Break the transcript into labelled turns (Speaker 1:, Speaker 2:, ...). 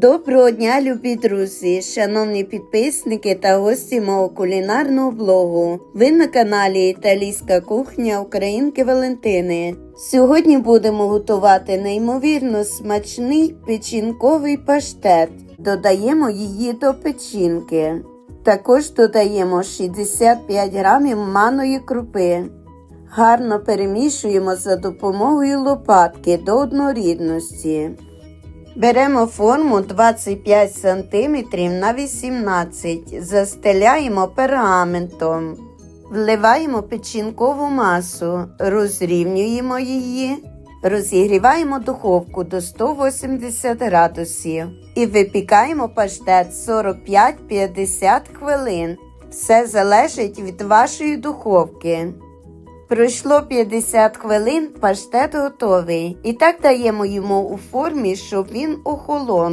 Speaker 1: Доброго дня, любі друзі, шановні підписники та гості мого кулінарного блогу. Ви на каналі Італійська кухня Українки Валентини. Сьогодні будемо готувати неймовірно смачний печінковий паштет. Додаємо її до печінки. Також додаємо 65 грамів маної крупи. Гарно перемішуємо за допомогою лопатки до однорідності. Беремо форму 25 см на 18 застеляємо пергаментом. Вливаємо печінкову масу, розрівнюємо її, розігріваємо духовку до 180 градусів і випікаємо паштет 45-50 хвилин. Все залежить від вашої духовки. Пройшло 50 хвилин, паштет готовий. І так даємо йому у формі, щоб він охолонув.